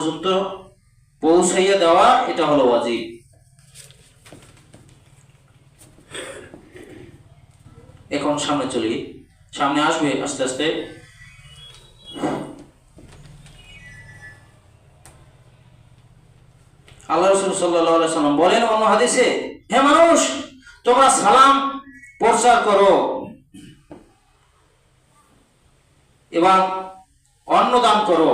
পর্যন্ত পৌঁছাইয়া দেওয়া, এটা হলো ওয়াজিব। এখন সামনে চলি। সামনে আসবে আস্তে আস্তে। আল্লাহ রসুল সাল্লাম বলেন অন্য হাদিসে, হে মানুষ, তোমরা সালাম প্রচার করো। এবং অন্ন দান করো।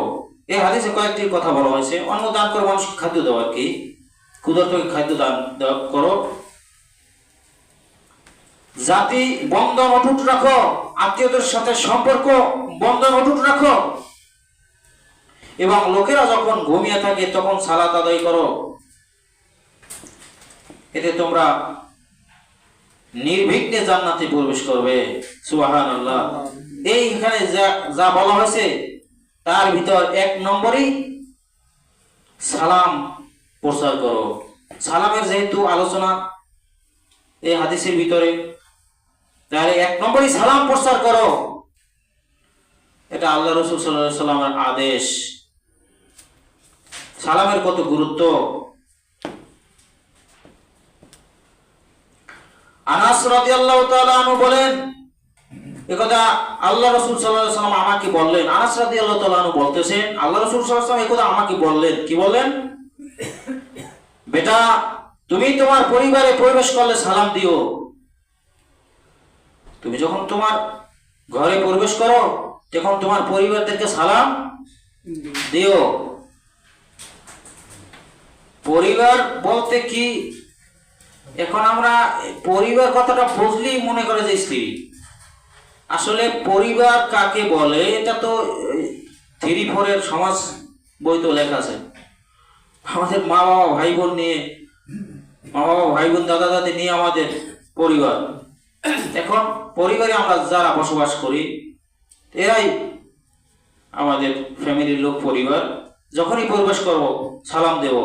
এই হাদিসে কয়েকটি কথা বলা হয়েছে। অন্ন দান করো মানুষকে খাদ্য দেওয়া আর কি। ক্ষুধার্তকে খাদ্য দান করো। জাতি, বন্ধন অটুট রাখো। আত্মীয়দের সাথে সম্পর্ক, বন্ধন অটুট রাখো। এবং লোকেরা যখন ঘুমিয়ে থাকে, তখন সালাত আদায় করো। এতে তোমরা নির্বিঘ্নে জান্নাতে প্রবেশ করবে। সুবাহান আল্লাহ এইখানে যা যা বলা হয়েছে তার ভিতর এক নম্বরই সালাম প্রচার করো। সালামের যেহেতু আলোচনা এই হাদিসের ভিতরে, তাহলে এক নম্বরই সালাম প্রচার করো। এটা আল্লাহ রসুল সাল্লাহ সাল্লামের আদেশ। সালামের কত গুরুত্ব? আনাস রাদিয়াল্লাহু তাআলা বলেন একথা আল্লাহ রাসূল আলাইহি সাল্লাম আমাকে বললেন, আনাস রাদিয়াল্লাহু তাআলা আনহু বলতেছেন আল্লাহ রাসূল সাল্লাম একথা আমাকে বললেন, কি বললেন? বেটা, তুমি তোমার পরিবারে প্রবেশ করলে সালাম দিও। তুমি যখন তোমার ঘরে প্রবেশ করো, তখন তোমার পরিবারদেরকে সালাম দিও। পরিবার বলতে কি? এখন আমরা পরিবার কথাটা বুঝলেই মনে করে যে স্ত্রী। আসলে পরিবার কাকে বলে, এটা তো থ্রি ফোরের সমাজ বই তো লেখা আছে। আমাদের মা বাবা, ভাই বোন নিয়ে, মা বাবা, ভাই বোন, দাদা, দাদি নিয়ে আমাদের পরিবার। এখন পরিবারে আমরা যারা বসবাস করি, এরাই আমাদের ফ্যামিলির লোক পরিবার। যখনই প্রবেশ করব, সালাম দেব।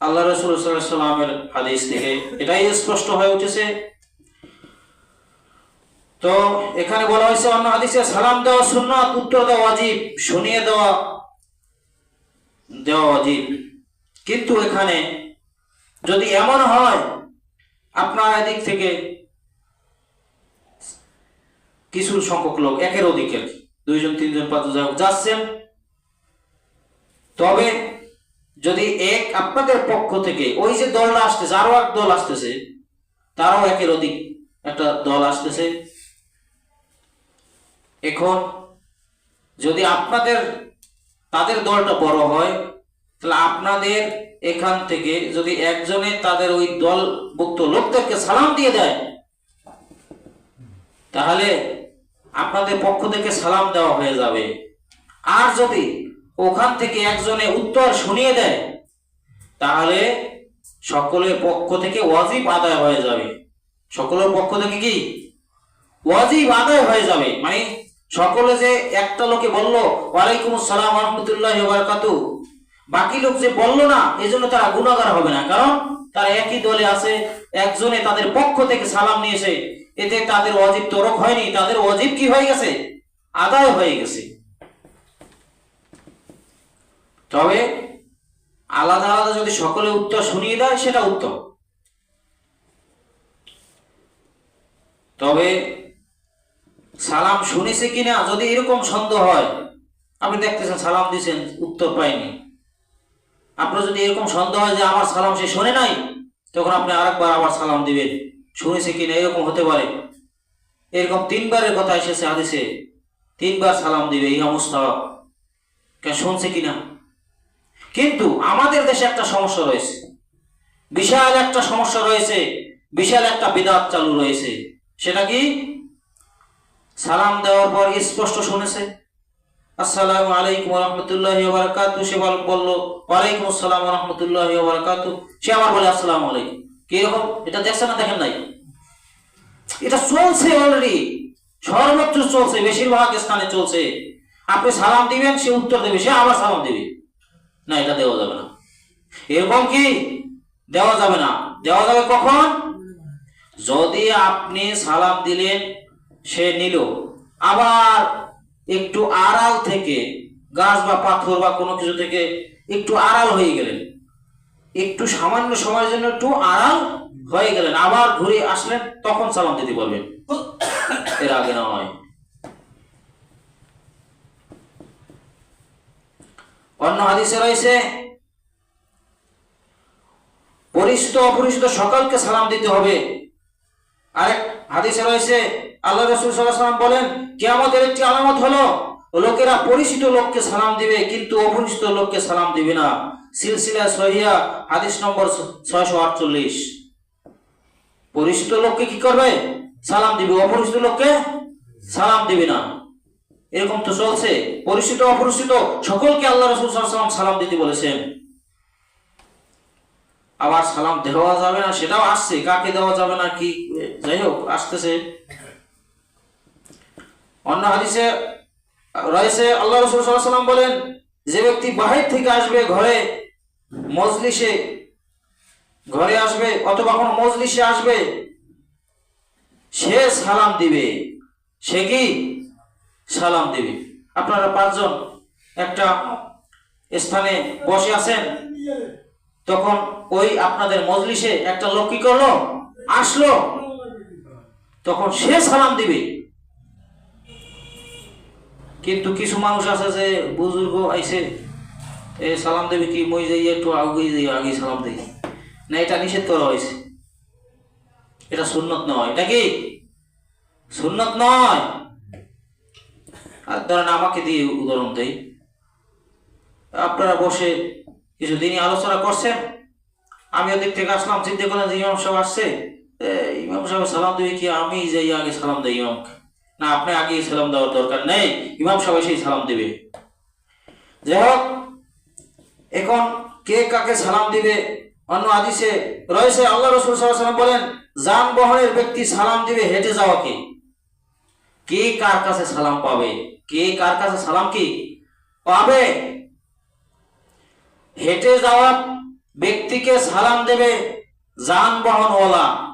আল্লাহ রসুল সাল্লামের হাদিস থেকে এটাই স্পষ্ট হয়ে উঠেছে। তো এখানে বলা হয়েছে অন্য হাদিসে সালাম দেওয়া সুন্নাত, উত্তর দেওয়া ওয়াজিব, শুনিয়ে দেওয়া দেওয়া ওয়াজিব। কিন্তু এখানে যদি এমন হয়, আপনার এদিক থেকে কিছু সংখ্যক লোক, একের অধিকের দুইজন, তিনজন, পাঁচজন, যাই হোক যাচ্ছেন তবে যদি এক আপনাদের পক্ষ থেকে, ওই যে দলটা আসতেছে, আরও এক দল আসতেছে, তারাও একের অধিক একটা দল আসতেছে। এখন যদি আপনাদের, তাদের দলটা বড় হয়, তাহলে আপনাদের এখান থেকে যদি একজনে তাদের ওই দলভুক্ত লোকদেরকে সালাম দিয়ে দেয়, তাহলে আপনাদের পক্ষ থেকে সালাম দেওয়া হয়ে যাবে। আর যদি ওখান থেকে একজনে উত্তর শুনিয়ে দেয়, তাহলে সকলের পক্ষ থেকে ওয়াজিব আদায় হয়ে যাবে। সকলের পক্ষ থেকে কি? ওয়াজিব আদায় হয়ে যাবে। মানে সকলে যে একটা লোকে বলল, ওয়ালাইকুম আসসালাম রহমতুল্লাহ বারাকাতু বাকি লোক যে বলল না এই জন্য তারা গুণাগার হবে না। কারণ তারা একই দলে আছে, একজনে তাদের পক্ষ থেকে সালাম নিয়েছে। এতে তাদের অজিব তরক হয়নি, তাদের অজিব কি হয়ে গেছে? আদায় হয়ে গেছে। তবে আলাদা আলাদা যদি সকলে উত্তর শুনিয়ে দেয়, সেটা উত্তম। তবে সালাম শুনেছে কিনা যদি এরকম সন্দেহ হয়, আপনি দেখতেছেন সালাম দিয়েছেন, উত্তর পাইনি আপনার যদি এরকম সন্দেহ হয় যে আমার সালাম সে শোনে নাই, তখন আপনি আরেকবার আবার সালাম দিবেন। শুনেছে কিনা এরকম হতে পারে। এরকম তিনবারের কথা এসেছে হাদিসে, তিনবার সালাম দিবে এই মুস্তাহাব। কে শুনছে কিনা? কিন্তু আমাদের দেশে একটা সমস্যা রয়েছে। বিশাল একটা সমস্যা রয়েছে, বিশাল একটা বিদাত চালু রয়েছে। সেটা কি? সালাম দেওয়ার পর স্পষ্ট শুনেছে, আসসালামু আলাইকুম রহমতুল্লাহ বারাকাত সে বল- বলল, ওয়ালাইকুম আসসালাম রহমতুল্লাহ বারাকাত সে আবার বলে, আসসালামু আলাইকুম। কীরকম এটা দেখছে না দেখেন নাই? এটা চলছে অলরেডি সর্বত্র চলছে, বেশিরভাগ স্থানে চলছে। আপনি সালাম দিবেন, সে উত্তর দেবে, সে আবার সালাম দিবে। না, এটা দেওয়া যাবে না। এরকম কি? দেওয়া যাবে না। দেওয়া যাবে কখন? যদি আপনি সালাম দিলেন সে নিল। আবার একটু আড়াল থেকে গাছ বা পাথর বা কোনো কিছু থেকে একটু আড়াল হয়ে গেলেন। একটু সামান্য সময়ের জন্য একটু আড়াল হয়ে গেলেন। আবার ঘুরে আসলেন, তখন সালাম দিতে পারবেন এর আগে নয়। অন্য হাদিসে রয়েছে পরিচিত অপরিচিত সকলকে সালাম দিতে হবে। আরেক হাদিসে রয়েছে আল্লাহ রসুল সাল্লাম বলেন, কেয়ামতের একটি আলামত হলো, লোকেরা পরিচিত লোককে সালাম দিবে, কিন্তু অপরিচিত লোককে সালাম দিবে না। সিলসিলা সহিয়া, হাদিস নম্বর ছয়শো আটচল্লিশ। পরিচিত লোককে কি করবে? সালাম দিবে। অপরিচিত লোককে সালাম দিবে না। এরকম তো চলছে। পরিচিত, অপরিচিত, সকলকে আল্লাহ রসুল সাল্লাম সালাম দিতে বলেছেন। আবার সালাম দেওয়া যাবে না, সেটাও আসছে। কাকে দেওয়া যাবে না, কি? যাই হোক, আসতেছে। অন্য হাদিসে, রয়েছে, আল্লাহ রসুল সাল্লাম বলেন, যে ব্যক্তি বাহির থেকে আসবে ঘরে, মজলিসে, ঘরে আসবে অথবা কোনো মজলিসে আসবে, সে সালাম দিবে। সে কি? সালাম দিবে। আপনারা পাঁচজন একটা স্থানে বসে আছেন, তখন ওই আপনাদের মজলিসে একটা লোক কি করল? আসলো। তখন সে সালাম দিবে। কিন্তু কিছু মানুষ আছে যে বুজুর্গ আইসে এ সালাম দেবে কি, মই যাই একটু আগে যাই, আগে সালাম দেই। না, এটা নিষেধ করা হয়েছে। এটা সুন্নত নয়, এটা কি? সুন্নত নয়। আর ধরেন আমাকে দিয়ে উদাহরণ দেই। আপনারা বসে কিছুদিনই আলোচনা করছেন আমি ওদিক থেকে আসলাম চিন্তা করলাম যে ইমাম সাহেব আসছে? ইমাম সাহেব সালাম দেবে কি, আমি যাই আগে সালাম দেই ইমামকে। না আপনি আগে সালাম দেওয়ার দরকার নেই। ইমাম সাহেব সেই সালাম দেবে। যাই হোক, এখন কে কাকে সালাম দিবে? অন্য আদিসে রয়েছে, আল্লাহ রসুল সাল্লাম বলেন যানবাহনের ব্যক্তি সালাম দিবে, হেঁটে যাওয়াকে কে কার কাছে সালাম পাবে? কে কার কাছে সালাম কি? পাবে। হেঁটে যাওয়া ব্যক্তিকে সালাম দেবে যানবাহনওয়ালা।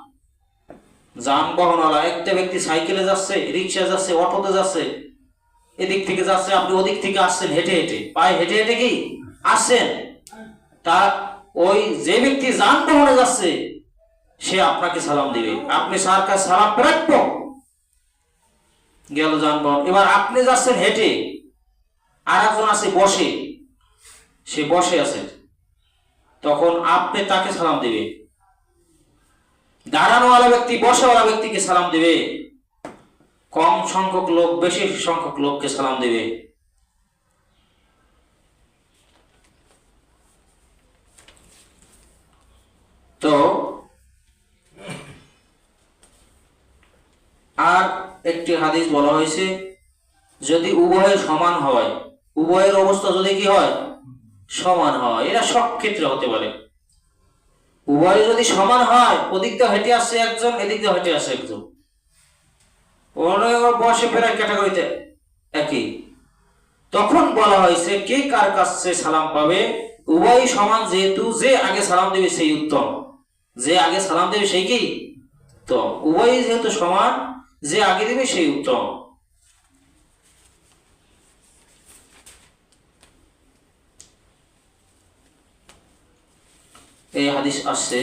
যানবাহনওয়ালা একটা ব্যক্তি সাইকেলে যাচ্ছে রিক্সা যাচ্ছে, অটোতে যাচ্ছে, এদিক থেকে যাচ্ছে, আপনি ওদিক থেকে আসছেন, হেঁটে হেঁটে। পায়ে হেঁটে হেঁটে কি? আসছেন। তা ওই যে ব্যক্তি যানবাহনে যাচ্ছে, সে আপনাকে সালাম দিবে। আপনি সার কাছে সালাম প্রাপ্য? গেল যানবাহন। এবার আপনি যাচ্ছেন হেঁটে আর একজন আছে বসে, সে বসে আছে। তখন আপনি তাকে সালাম দিবে দাঁড়ানোওয়ালা ব্যক্তি, বসাওয়ালা ব্যক্তিকে সালাম দিবে। কম সংখ্যক লোক, বেশি সংখ্যক লোককে সালাম দিবে। তো, আর একটি হাদিস বলা হয়েছে, যদি উভয় সমান হয়, উভয়ের অবস্থা যদি কি হয়? সমান হয়। এটা সব ক্ষেত্রে হতে পারে। উভয় যদি সমান হয়, ওদিক দিয়ে হেঁটে আসছে একজন, এদিক দিয়ে হেঁটে আসছে একজন। বসে ফেরার ক্যাটাগরিতে একই। তখন বলা হয়েছে, কে কার কাছে সালাম পাবে? উভয় সমান যেহেতু, যে আগে সালাম দেবে সেই উত্তম। যে আগে সালাম দেবে সেই কি? তো উভয় যেহেতু সমান, যে আগে দেবে সেই উত্তম। এই হাদিস আসছে।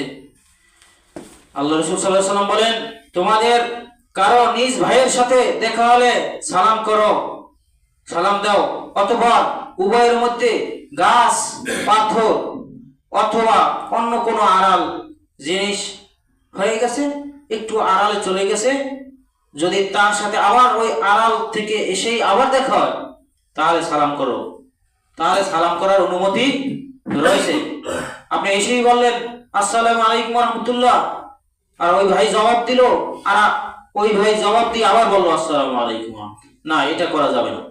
আল্লাহ রসুল সাল্লাহ সাল্লাম বলেন, তোমাদের কারও নিজ ভাইয়ের সাথে দেখা হলে সালাম করো, সালাম দাও। অথবা উভয়ের মধ্যে গাছ, পাথর অথবা অন্য কোনো আড়াল জিনিস হয়ে গেছে, একটু আড়ালে চলে গেছে, যদি তার সাথে আবার ওই আড়াল থেকে এসেই আবার দেখা হয়, তাহলে সালাম করো। তাহলে সালাম করার অনুমতি রয়েছে। আপনি এসেই বললেন, আসসালাম আলাইকুম রহমতুল্লাহ আর ওই ভাই জবাব দিল, আর ওই ভাই জবাব দিয়ে আবার বলল, আসসালাম আলাইকুম না, এটা করা যাবে না।